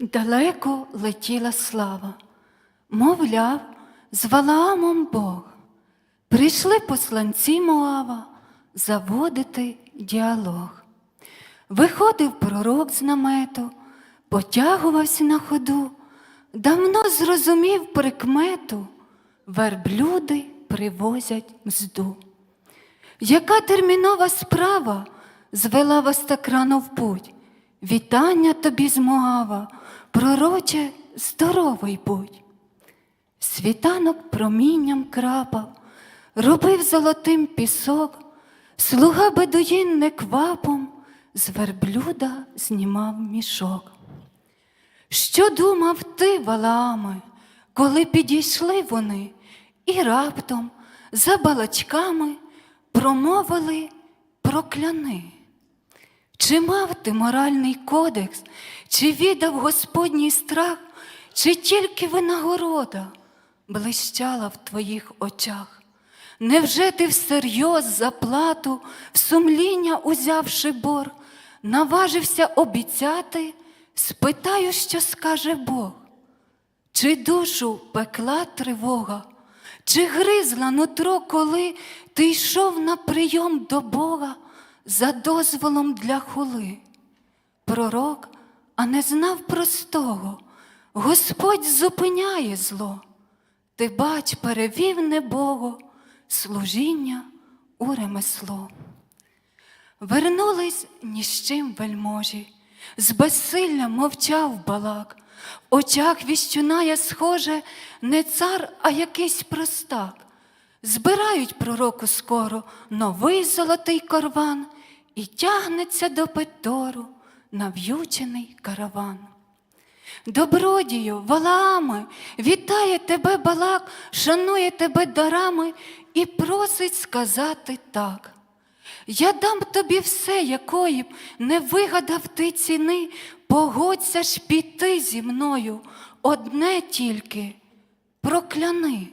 Далеко летіла слава, мовляв, з Валаамом Бог. Прийшли посланці Моава заводити діалог. Виходив пророк з намету, потягувався на ходу, давно зрозумів прикмету, верблюди привозять мзду. Яка термінова справа звела вас так рано в путь? Вітання тобі з пророче, здоровий будь. Світанок промінням крапав, робив золотим пісок, слуга бедуїн неквапом з верблюда знімав мішок. Що думав ти, Валааме, коли підійшли вони і раптом за балачками промовили прокляни? Чи мав ти моральний кодекс, чи віддав Господній страх, чи тільки винагорода блищала в твоїх очах? Невже ти всерйоз заплату, в сумління узявши бор, наважився обіцяти, спитаю, що скаже Бог? Чи душу пекла тривога, чи гризла нутро, коли ти йшов на прийом до Бога за дозволом для хули? Пророк, а не знав простого, Господь зупиняє зло. Ти бач, перевів небого служіння у ремесло. Вернулись ні з чим вельможі, з безсилля мовчав балак, в очах віщуная схоже не цар, а якийсь простак. Збирають пророку скоро новий золотий корван і тягнеться до Петору нав'ючений караван. Добродію, Валааме, вітає тебе балак, шанує тебе дарами і просить сказати так. Я дам тобі все, якої б не вигадав ти ціни, погодься ж піти зі мною, одне тільки прокляни.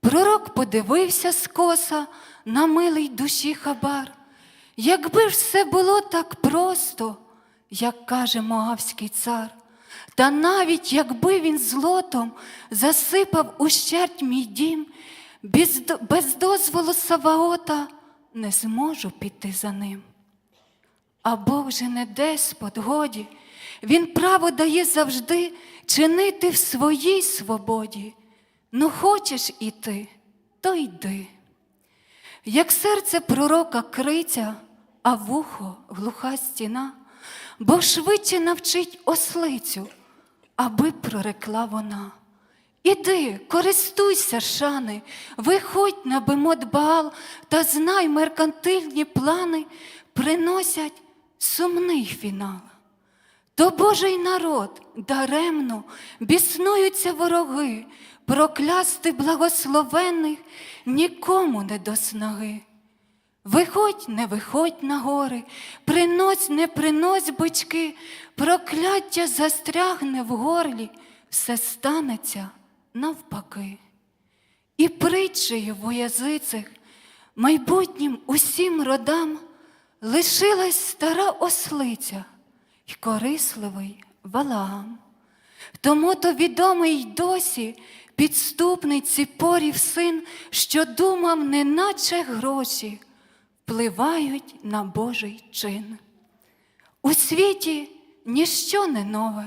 Пророк подивився скоса на милий душі хабар. Якби ж все було так просто, як каже Моавський цар, та навіть якби він злотом засипав ущерть мій дім, без, без дозволу Саваота не зможу піти за ним. А Бог не деспот, годі, Він право дає завжди чинити в своїй свободі. Ну, хочеш іти, то йди. Як серце пророка криця, а вухо глуха стіна, Бог швидше навчить ослицю, аби прорекла вона. Іди, користуйся, шани, виходь на бемот Баал та знай, меркантильні плани приносять сумний фінал. То Божий народ даремно біснуються вороги, проклясти благословенних нікому не до снаги. Виходь, не виходь на гори, принось, не принось бички, прокляття застрягне в горлі, все станеться навпаки. І притчею воязицих, майбутнім усім родам лишилась стара ослиця й корисливий Валаам. Тому то відомий досі підступний ціпорів син, що думав, неначе гроші впливають на Божий чин. У світі ніщо не нове.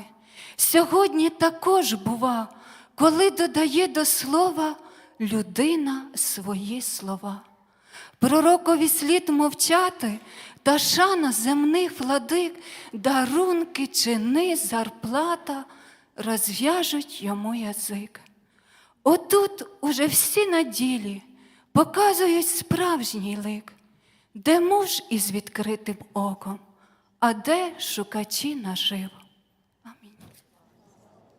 Сьогодні також бува, коли додає до слова людина свої слова. Пророкові слід мовчати, та шана земних владик, дарунки, чини, зарплата розв'яжуть йому язик. Отут уже всі на ділі показують справжній лик, де муж із відкритим оком, а де шукачі наживо.